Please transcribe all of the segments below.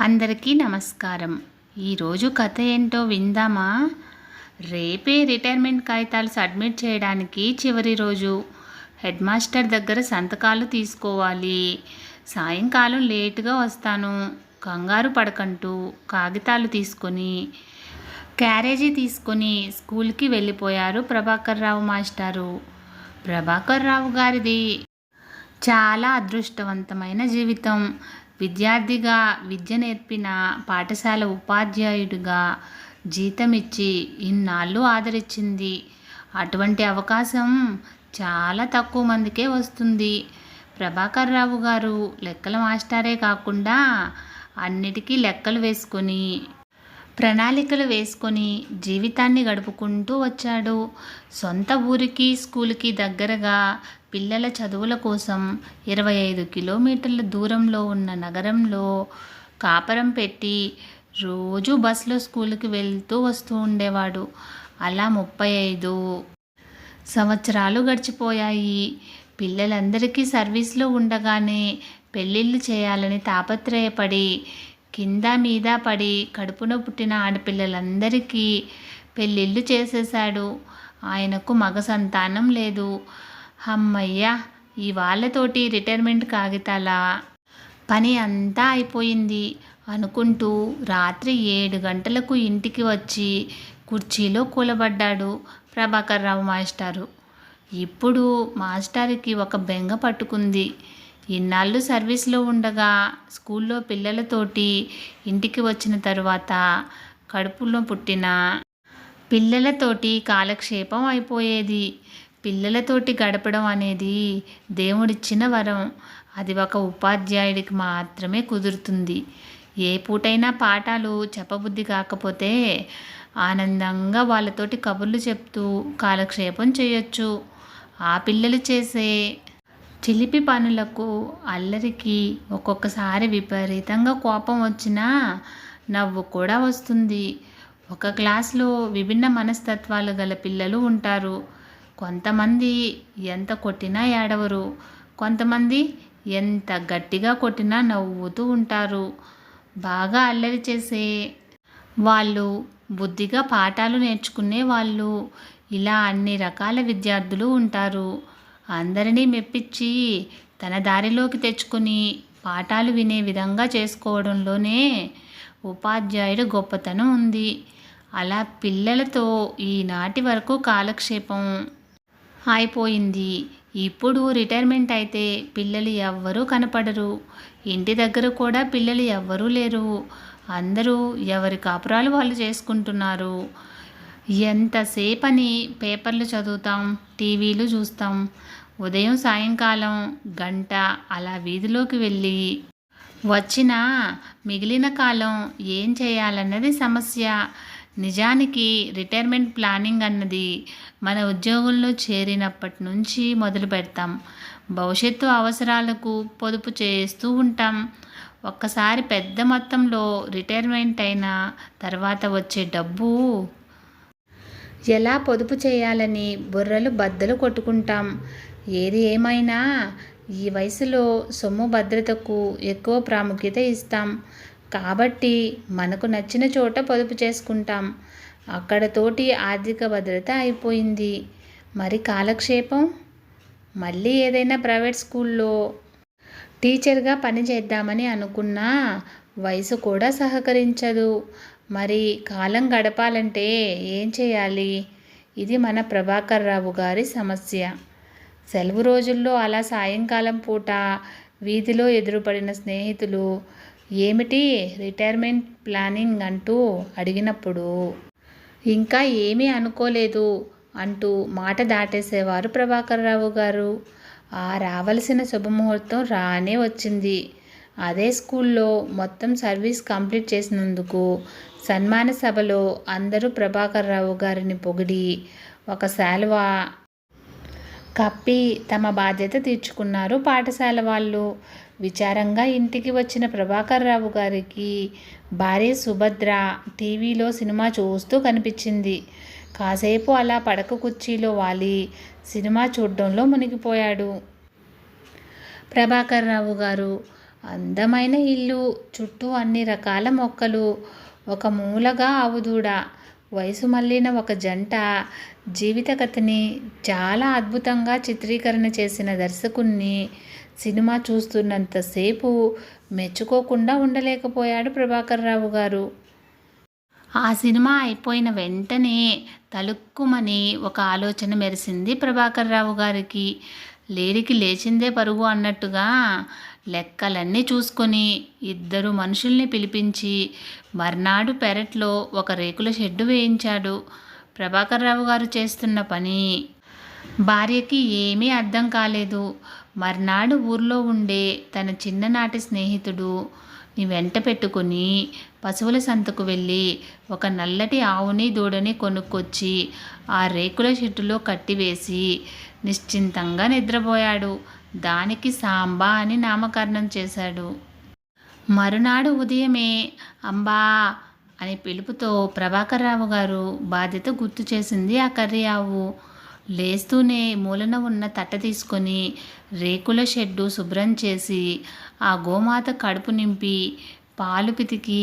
అందరికీ నమస్కారం. ఈరోజు కథ ఏంటో విందామా? రేపే రిటైర్మెంట్ కాగితాలు సబ్మిట్ చేయడానికి చివరి రోజు. హెడ్ మాస్టర్ దగ్గర సంతకాలు తీసుకోవాలి. సాయంకాలం లేటుగా వస్తాను. కంగారు పడకంటూ కాగితాలు తీసుకొని క్యారేజీ తీసుకొని స్కూల్కి వెళ్ళిపోయారు ప్రభాకర్ రావు మాస్టారు. ప్రభాకర్ రావు గారిది చాలా అదృష్టవంతమైన జీవితం. విద్యార్థిగా విద్య నేర్పిన పాఠశాల ఉపాధ్యాయుడిగా జీతం ఇచ్చి ఇన్నాళ్ళు ఆదరించింది. అటువంటి అవకాశం చాలా తక్కువ మందికే వస్తుంది. ప్రభాకర్ రావు గారు లెక్కల మాస్టారే కాకుండా అన్నిటికీ లెక్కలు వేసుకొని ప్రణాళికలు వేసుకొని జీవితాన్ని గడుపుకుంటూ వచ్చాడు. సొంత ఊరికి స్కూల్కి దగ్గరగా పిల్లల చదువుల కోసం ఇరవై ఐదు కిలోమీటర్ల దూరంలో ఉన్న నగరంలో కాపరం పెట్టి రోజు బస్సులో స్కూల్కి వెళ్తూ వస్తూ ఉండేవాడు. అలా ముప్పై ఐదు సంవత్సరాలు గడిచిపోయాయి. పిల్లలందరికీ సర్వీస్లో ఉండగానే పెళ్ళిళ్ళు చేయాలని తాపత్రయపడి కింద మీద పడి కడుపున పుట్టిన ఆడపిల్లలందరికీ పెళ్ళిళ్ళు చేసేశాడు. ఆయనకు మగ సంతానం లేదు. అమ్మయ్య ఈ వాళ్ళతోటి రిటైర్మెంట్ కాగితాల పని అంతా అయిపోయింది అనుకుంటూ రాత్రి ఏడు గంటలకు ఇంటికి వచ్చి కుర్చీలో కూలబడ్డాడు ప్రభాకర్ రావు మాస్టారు. ఇప్పుడు మాస్టారుకి ఒక బెంగ పట్టుకుంది. ఇన్నాళ్ళు సర్వీస్లో ఉండగా స్కూల్లో పిల్లలతోటి ఇంటికి వచ్చిన తరువాత కడుపులో పుట్టిన పిల్లలతోటి కాలక్షేపం అయిపోయేది. పిల్లలతోటి గడపడం అనేది దేవుడిచ్చిన వరం. అది ఒక ఉపాధ్యాయుడికి మాత్రమే కుదురుతుంది. ఏ పూటైనా పాఠాలు చెప్పబుద్ధి కాకపోతే ఆనందంగా వాళ్ళతోటి కబుర్లు చెప్తూ కాలక్షేపం చేయొచ్చు. ఆ పిల్లలు చేసే చిలిపి పనులకు అల్లరికి ఒక్కొక్కసారి విపరీతంగా కోపం వచ్చినా నవ్వు కూడా వస్తుంది. ఒక క్లాస్లో విభిన్న మనస్తత్వాలు గల పిల్లలు ఉంటారు. కొంతమంది ఎంత కొట్టినా ఏడవరు. కొంతమంది ఎంత గట్టిగా కొట్టినా నవ్వుతూ ఉంటారు. బాగా అల్లరి చేసే వాళ్ళు బుద్ధిగా పాఠాలు నేర్చుకునే వాళ్ళు ఇలా అన్ని రకాల విద్యార్థులు ఉంటారు. అందరినీ మెప్పించి తన దారిలోకి తెచ్చుకుని పాఠాలు వినే విధంగా చేసుకోవడంలోనే ఉపాధ్యాయుడు గొప్పతనం ఉంది. అలా పిల్లలతో ఈనాటి వరకు కాలక్షేపం అయిపోయింది. ఇప్పుడు రిటైర్మెంట్ అయితే పిల్లలు ఎవ్వరూ కనపడరు. ఇంటి దగ్గర కూడా పిల్లలు ఎవ్వరూ లేరు. అందరూ ఎవరి కాపురాలు వాళ్ళు చేసుకుంటున్నారు. ఎంతసేపని పేపర్లు చదువుతాం టీవీలు చూస్తాం. ఉదయం సాయంకాలం గంట అలా వీధిలోకి వెళ్ళి వచ్చిన మిగిలిన కాలం ఏం చేయాలన్నది సమస్య. నిజానికి రిటైర్మెంట్ ప్లానింగ్ అన్నది మన ఉద్యోగంలో చేరినప్పటి నుంచి మొదలు పెడతాం. భవిష్యత్తు అవసరాలకు పొదుపు చేస్తూ ఉంటాం. ఒక్కసారి పెద్ద మొత్తంలో రిటైర్మెంట్ అయిన తర్వాత వచ్చే డబ్బు ఎలా పొదుపు చేయాలని బుర్రలు బద్దలు కొట్టుకుంటాం. ఏది ఏమైనా ఈ వయసులో సొమ్ము భద్రతకు ఎక్కువ ప్రాముఖ్యత ఇస్తాం. కాబట్టి మనకు నచ్చిన చోట పొదుపు చేసుకుంటాం. అక్కడతోటి ఆర్థిక భద్రత అయిపోయింది. మరి కాలక్షేపం? మళ్ళీ ఏదైనా ప్రైవేట్ స్కూల్లో టీచర్గా పని చేద్దామని అనుకున్నా వయసు కూడా సహకరించదు. మరి కాలం గడపాలంటే ఏం చేయాలి? ఇది మన ప్రభాకర్ రావు గారి సమస్య. సెలవు రోజుల్లో అలా సాయంకాలం పూట వీధిలో ఎదురుపడిన స్నేహితులు ఏమిటి రిటైర్మెంట్ ప్లానింగ్? అంటూ అడిగినప్పుడు ఇంకా ఏమీ అనుకోలేదు అంటూ మాట దాటేసేవారు ప్రభాకర్ రావు గారు. ఆ రావలసిన శుభముహూర్తం రానే వచ్చింది. అదే స్కూల్లో మొత్తం సర్వీస్ కంప్లీట్ చేసినందుకు సన్మాన సభలో అందరూ ప్రభాకర్ రావు గారిని పొగిడి ఒక శాలువా కప్పి తమ బాధ్యత తీర్చుకున్నారు. పాఠశాల వాళ్ళు విచారంగా ఇంటికి వచ్చిన ప్రభాకర్ రావు గారికి భార్య సుభద్ర టీవీలో సినిమా చూస్తూ కనిపించింది. కాసేపు అలా పడక కుర్చీలో వాలి సినిమా చూడడంలో మునిగిపోయాడు. ప్రభాకర్ రావు గారు అందమైన ఇల్లు చుట్టూ అన్ని రకాల మొక్కలు ఒక మూలగా ఆవుదూడ వయసు మళ్ళిన ఒక జంట జీవిత కథని చాలా అద్భుతంగా చిత్రీకరణ చేసిన దర్శకుణ్ణి సినిమా చూస్తున్నంతసేపు మెచ్చుకోకుండా ఉండలేకపోయాడు ప్రభాకర్ రావు గారు. ఆ సినిమా అయిపోయిన వెంటనే తలుక్కుమని ఒక ఆలోచన మెరిసింది ప్రభాకర్ రావు గారికి. లేడికి లేచిందే పరుగు అన్నట్టుగా లెక్కలన్నీ చూసుకొని ఇద్దరు మనుషుల్ని పిలిపించి మర్నాడు పెరట్లో ఒక రేకుల షెడ్డు వేయించాడు. ప్రభాకర్ రావు గారు చేస్తున్న పని. భార్యకి ఏమీ అర్థం కాలేదు. మర్నాడు ఊర్లో ఉండే తన చిన్ననాటి స్నేహితుడు ని వెంట పెట్టుకుని పశువుల సంతకు వెళ్ళి ఒక నల్లటి ఆవుని దూడని కొనుక్కొచ్చి ఆ రేకుల షెట్టులో కట్టివేసి నిశ్చింతంగా నిద్రపోయాడు. దానికి సాంబా అని నామకరణం చేశాడు. మరునాడు ఉదయమే అంబా అని పిలుపుతో ప్రభాకర్రావు గారు బాధ్యత గుర్తు చేసింది ఆ కర్రీ ఆవు. లేస్తూనే మూలన ఉన్న తట్ట తీసుకొని రేకుల షెడ్డు శుభ్రం చేసి ఆ గోమాత కడుపు నింపి పాలు పితికి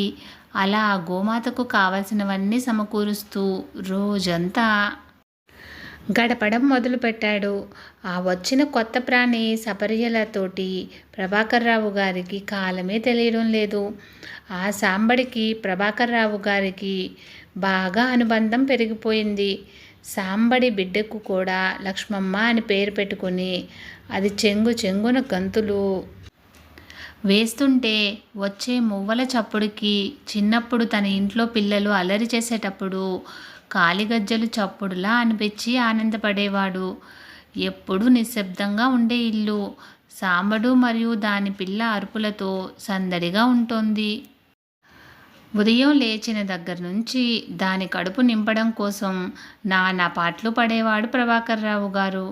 అలా గోమాతకు కావలసినవన్నీ సమకూరుస్తూ రోజంతా గడపడం మొదలుపెట్టాడు. ఆ వచ్చిన కొత్త ప్రాణి సపర్యలతోటి ప్రభాకర్ రావు గారికి కాలమే తెలియడం లేదు. ఆ సాంబడికి ప్రభాకర్ రావు గారికి బాగా అనుబంధం పెరిగిపోయింది. సాంబడి బిడ్డకు కూడా లక్ష్మమ్మ అని పేరు పెట్టుకుని అది చెంగు చెంగున గంతులు వేస్తుంటే వచ్చే మువ్వల చప్పుడుకి చిన్నప్పుడు తన ఇంట్లో పిల్లలు అల్లరి చేసేటప్పుడు కాలిగజ్జలు చప్పుడులా అనిపించి ఆనందపడేవాడు. ఎప్పుడూ నిశ్శబ్దంగా ఉండే ఇల్లు. సాంబడు మరియు దాని పిల్ల అరుపులతో సందడిగా ఉంటుంది. ఉదయం లేచిన దగ్గర నుంచి దాని కడుపు నింపడం కోసం నానా పాటలు పడేవాడు ప్రభాకర్రావు గారు.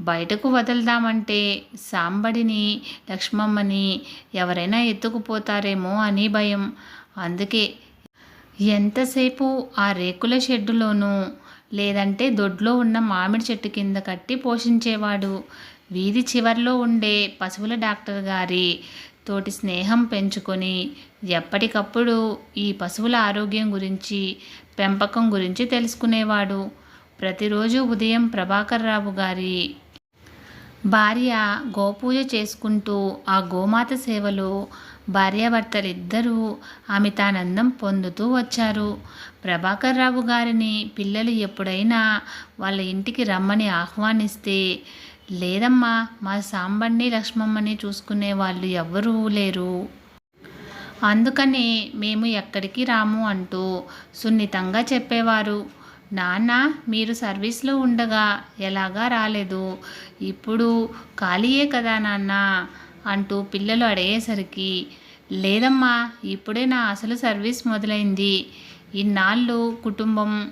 బయటకు వదులుదామంటే సాంబడిని లక్ష్మమ్మని ఎవరైనా ఎత్తుకుపోతారేమో అని భయం. అందుకే ఎంతసేపు ఆ రేకుల షెడ్డులోనూ లేదంటే దొడ్లో ఉన్న మామిడి చెట్టు కింద కట్టి పోషించేవాడు? వీధి చివర్లో ఉండే పశువుల డాక్టర్ గారి తోటి స్నేహం పెంచుకొని ఎప్పటికప్పుడు ఈ పశువుల ఆరోగ్యం గురించి పెంపకం గురించి తెలుసుకునేవాడు. ప్రతిరోజు ఉదయం ప్రభాకర్ రావు గారి భార్య గోపూజ చేసుకుంటూ ఆ గోమాత సేవలో భార్యాభర్తలిద్దరూ అమితానందం పొందుతూ వచ్చారు. ప్రభాకర్ రావు గారిని పిల్లలు ఎప్పుడైనా వాళ్ళ ఇంటికి రమ్మని ఆహ్వానిస్తే లేదమ్మా మా సాంబణ్ణి లక్ష్మమ్మని చూసుకునే వాళ్ళు ఎవ్వరూ లేరు. అందుకనే మేము ఎక్కడికి రాము అంటూ సున్నితంగా చెప్పేవారు. నాన్న మీరు సర్వీస్లో ఉండగా ఎలాగా రాలేదు? ఇప్పుడు ఖాళీయే కదా నాన్న. అంటూ పిల్లలు అడిగేసరికి లేదమ్మా ఇప్పుడే నా అసలు సర్వీస్ మొదలైంది. ఇన్నాళ్ళు కుటుంబం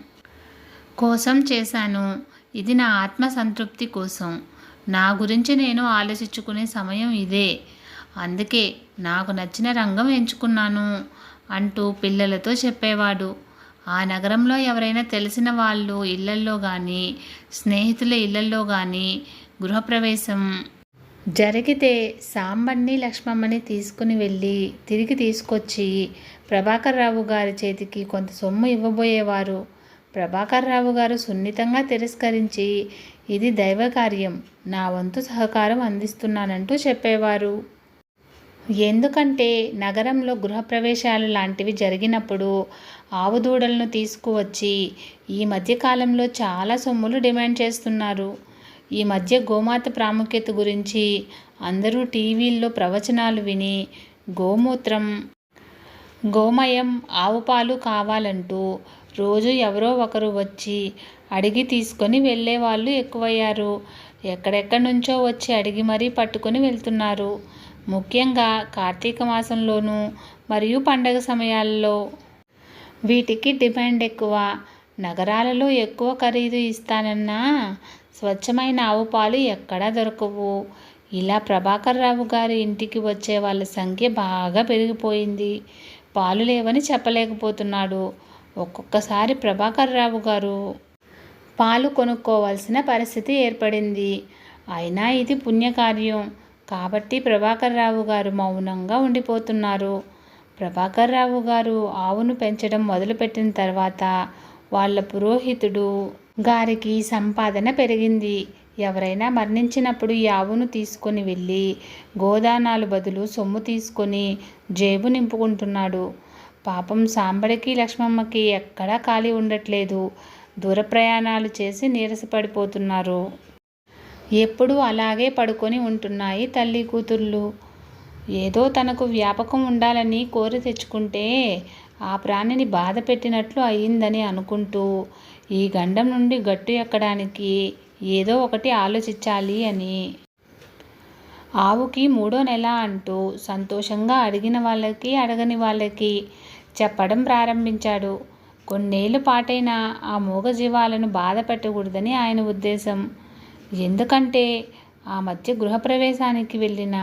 కోసం చేశాను. ఇది నా ఆత్మ సంతృప్తి కోసం. నా గురించి నేను ఆలోచించుకునే సమయం ఇదే. అందుకే నాకు నచ్చిన రంగం ఎంచుకున్నాను అంటూ పిల్లలతో చెప్పేవాడు. ఆ నగరంలో ఎవరైనా తెలిసిన వాళ్ళు ఇళ్ళల్లో కానీ స్నేహితుల ఇళ్ళల్లో కానీ గృహప్రవేశం జరిగితే సాంబణ్ణి లక్ష్మమ్మని తీసుకుని వెళ్ళి తిరిగి తీసుకొచ్చి ప్రభాకర్ రావు గారి చేతికి కొంత సొమ్ము ఇవ్వబోయేవారు. ప్రభాకర్ రావు గారు సున్నితంగా తిరస్కరించి ఇది దైవ కార్యం నా వంతు సహకారం అందిస్తున్నానంటూ చెప్పేవారు. ఎందుకంటే నగరంలో గృహప్రవేశాలు లాంటివి జరిగినప్పుడు ఆవు దూడలను తీసుకువచ్చి ఈ మధ్యకాలంలో చాలా సొమ్ములు డిమాండ్ చేస్తున్నారు. ఈ మధ్య గోమాత ప్రాముఖ్యత గురించి అందరూ టీవీల్లో ప్రవచనాలు విని గోమూత్రం గోమయం ఆవు పాలు కావాలంటూ రోజు ఎవరో ఒకరు వచ్చి అడిగి తీసుకొని వెళ్ళే వాళ్ళు ఎక్కువయ్యారు. ఎక్కడెక్కడి నుంచో వచ్చి అడిగి మరీ పట్టుకొని వెళ్తున్నారు. ముఖ్యంగా కార్తీక మాసంలోనూ మరియు పండగ సమయాల్లో. వీటికి డిమాండ్ ఎక్కువ. నగరాలలో ఎక్కువ ఖరీదు ఇస్తానన్నా స్వచ్ఛమైన ఆవు పాలు ఎక్కడా దొరకవు. ఇలా ప్రభాకర్ రావు గారి ఇంటికి వచ్చే వాళ్ళ సంఖ్య బాగా పెరిగిపోయింది. పాలు లేవని చెప్పలేకపోతున్నాడు. ఒక్కొక్కసారి ప్రభాకర్ రావు గారు పాలు కొనుక్కోవాల్సిన పరిస్థితి ఏర్పడింది. అయినా ఇది పుణ్యకార్యం. కాబట్టి ప్రభాకర్ రావు గారు మౌనంగా ఉండిపోతున్నారు. ప్రభాకర్ రావు గారు ఆవును పెంచడం మొదలుపెట్టిన తర్వాత వాళ్ళ పురోహితుడు గారికి సంపాదన పెరిగింది. ఎవరైనా మరణించినప్పుడు ఈ ఆవును తీసుకొని వెళ్ళి గోదానాలు బదులు సొమ్ము తీసుకొని జేబు నింపుకుంటున్నాడు. పాపం సాంబడికి లక్ష్మమ్మకి ఎక్కడా ఖాళీ ఉండట్లేదు. దూర ప్రయాణాలు చేసి నీరసపడిపోతున్నారు. ఎప్పుడూ అలాగే పడుకొని ఉంటున్నాయి తల్లి కూతుర్లు ఏదో తనకు వ్యాపకం ఉండాలని కోరి తెచ్చుకుంటే ఆ ప్రాణిని బాధ పెట్టినట్లు అయ్యిందని అనుకుంటూ ఈ గండం నుండి గట్టు ఎక్కడానికి ఏదో ఒకటి ఆలోచించాలి అని. ఆవుకి మూడో నెల అంటూ సంతోషంగా అడిగిన వాళ్ళకి అడగని వాళ్ళకి చెప్పడం ప్రారంభించాడు. కొన్నేళ్ళు పాటైనా ఆ మూగజీవాలను బాధ పెట్టకూడదని ఆయన ఉద్దేశం. ఎందుకంటే ఆ మధ్య గృహప్రవేశానికి వెళ్ళిన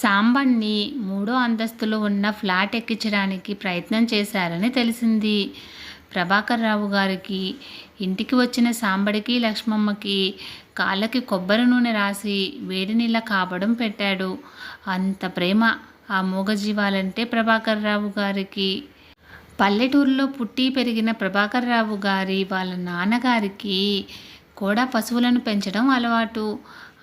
సాంబణ్ణి మూడో అంతస్తులో ఉన్న ఫ్లాట్ ఎక్కించడానికి ప్రయత్నం చేశారని తెలిసింది. ప్రభాకర్ రావు గారికి ఇంటికి వచ్చిన సాంబడికి లక్ష్మమ్మకి కాళ్ళకి కొబ్బరి నూనె రాసి వేడి నీళ్ళ కాపడం పెట్టాడు. అంత ప్రేమ ఆ మూగజీవాలంటే ప్రభాకర్ రావు గారికి. పల్లెటూరులో పుట్టి పెరిగిన ప్రభాకర్ రావు గారి వాళ్ళ నాన్నగారికి కూడా పశువులను పెంచడం అలవాటు.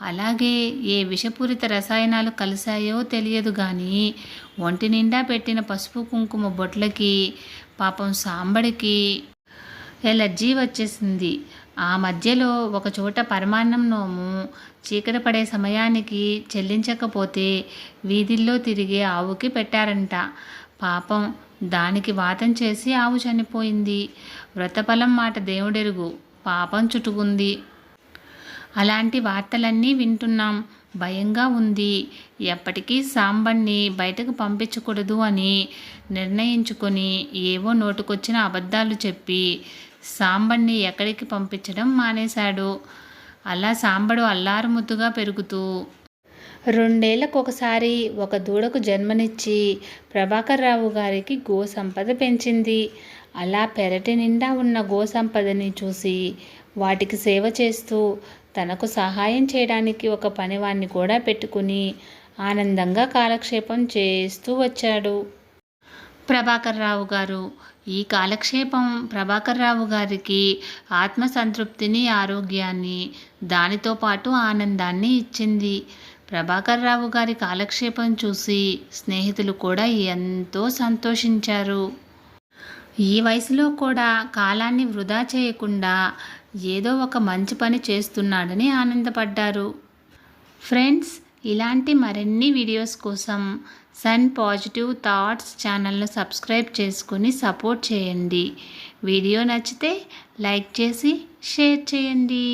అలాగే ఏ విషపూరిత రసాయనాలు కలిశాయో తెలియదు కానీ ఒంటి నిండా పెట్టిన పసుపు కుంకుమ బొట్లకి పాపం సాంబడికి ఎలర్జీ వచ్చేసింది. ఆ మధ్యలో ఒకచోట పరమాన్నం నోము చీకటి పడే సమయానికి చెల్లించకపోతే వీధుల్లో తిరిగే ఆవుకి పెట్టారంట. పాపం దానికి వాతం చేసి ఆవు చనిపోయింది. వ్రతఫలం మాట దేవుడెరుగు. పాపం చుట్టుకుంది. అలాంటి వార్తలన్నీ వింటున్నాం. భయంగా ఉంది. ఎప్పటికీ సాంబణ్ణి బయటకు పంపించకూడదు అని నిర్ణయించుకొని ఏవో నోటుకొచ్చిన అబద్ధాలు చెప్పి సాంబణ్ణి ఎక్కడికి పంపించడం మానేశాడు. అలా సాంబడు అల్లారుముద్దుగా పెరుగుతూ రెండేళ్ళకు ఒకసారి ఒక దూడకు జన్మనిచ్చి ప్రభాకర్ రావు గారికి గో సంపద పెంచింది. అలా పెరటి నిండా ఉన్న గో సంపదని చూసి వాటికి సేవ చేస్తూ తనకు సహాయం చేయడానికి ఒక పనివాణ్ణి కూడా పెట్టుకుని ఆనందంగా కాలక్షేపం చేస్తూ వచ్చాడు. ప్రభాకర్ రావు గారు ఈ కాలక్షేపం ప్రభాకర్ రావు గారికి ఆత్మసంతృప్తిని ఆరోగ్యాన్ని దానితో పాటు ఆనందాన్ని ఇచ్చింది. ప్రభాకర్ రావు గారి కాలక్షేపం చూసి స్నేహితులు కూడా ఎంతో సంతోషించారు. ఈ వయసులో కూడా కాలాన్ని వృధా చేయకుండా ఏదో ఒక మంచి పని చేస్తున్నాడని ఆనందపడ్డారు. ఫ్రెండ్స్ ఇలాంటి మరిన్ని వీడియోస్ కోసం సన్ పాజిటివ్ థాట్స్ ఛానల్ను సబ్స్క్రైబ్ చేసుకుని సపోర్ట్ చేయండి. వీడియో నచ్చితే లైక్ చేసి షేర్ చేయండి.